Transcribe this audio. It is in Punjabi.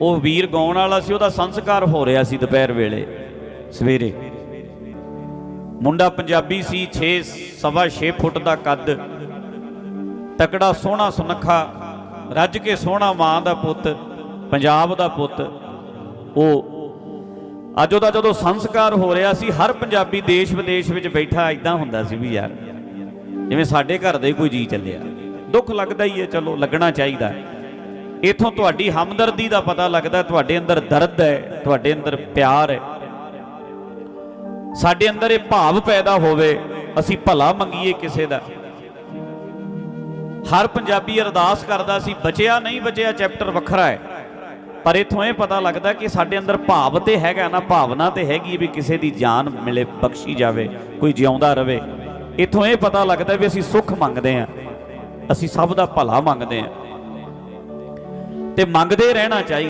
ਉਹ ਵੀਰ ਗਾਉਣ ਵਾਲਾ ਸੀ, ਉਹਦਾ ਸੰਸਕਾਰ ਹੋ ਰਿਹਾ ਸੀ ਦੁਪਹਿਰ ਵੇਲੇ, ਸਵੇਰੇ। ਮੁੰਡਾ ਪੰਜਾਬੀ ਸੀ 6 ਸਵਾ 6 ਫੁੱਟ ਦਾ ਕੱਦ, ਤਕੜਾ, ਸੋਹਣਾ ਸੁਨੱਖਾ, ਰੱਜ ਕੇ ਸੋਹਣਾ ਮਾਂ ਦਾ ਪੁੱਤ, ਪੰਜਾਬ ਦਾ ਪੁੱਤ। ਉਹ ਅੱਜ ਉਹਦਾ ਜਦੋਂ ਸੰਸਕਾਰ ਹੋ ਰਿਹਾ ਸੀ, ਹਰ ਪੰਜਾਬੀ ਦੇਸ਼ ਵਿਦੇਸ਼ ਵਿੱਚ ਬੈਠਾ ਇਦਾਂ ਹੁੰਦਾ ਸੀ ਵੀ ਯਾਰ, ਜਿਵੇਂ ਸਾਡੇ ਘਰ ਦੇ ਕੋਈ ਜੀ ਚੱਲਿਆ। ਦੁੱਖ ਲੱਗਦਾ ਹੀ ਹੈ, ਚਲੋ ਲੱਗਣਾ ਚਾਹੀਦਾ। ਇਥੋਂ ਤੁਹਾਡੀ ਹਮਦਰਦੀ ਦਾ ਪਤਾ ਲੱਗਦਾ ਤੁਹਾਡੇ ਅੰਦਰ ਦਰਦ ਹੈ, ਤੁਹਾਡੇ ਅੰਦਰ ਪਿਆਰ ਹੈ। ਸਾਡੇ ਅੰਦਰ ਇਹ ਭਾਵ ਪੈਦਾ ਹੋਵੇ, ਅਸੀਂ ਭਲਾ ਮੰਗੀਏ ਕਿਸੇ ਦਾ। ਹਰ ਪੰਜਾਬੀ ਅਰਦਾਸ ਕਰਦਾ ਸੀ ਬਚਿਆ ਨਹੀਂ ਬਚਿਆ, ਚੈਪਟਰ ਵੱਖਰਾ ਹੈ। ਪਰ ਇਥੋਂ ਇਹ ਪਤਾ ਲੱਗਦਾ ਕਿ ਸਾਡੇ ਅੰਦਰ ਭਾਵ ਤੇ ਹੈਗਾ ਨਾ, ਭਾਵਨਾ ਤੇ ਹੈਗੀ ਵੀ ਕਿਸੇ ਦੀ ਜਾਨ ਮਿਲੇ, ਬਖਸ਼ੀ ਜਾਵੇ, ਕੋਈ ਜਿਉਂਦਾ ਰਵੇ। ਇਥੋਂ ਇਹ ਪਤਾ ਲੱਗਦਾ ਵੀ ਅਸੀਂ ਸੁੱਖ ਮੰਗਦੇ ਹਾਂ, ਅਸੀਂ ਸਭ ਦਾ ਭਲਾ ਮੰਗਦੇ ਹਾਂ। ਤੇ ਮੰਗਦੇ ਰਹਿਣਾ ਚਾਹੀਦਾ।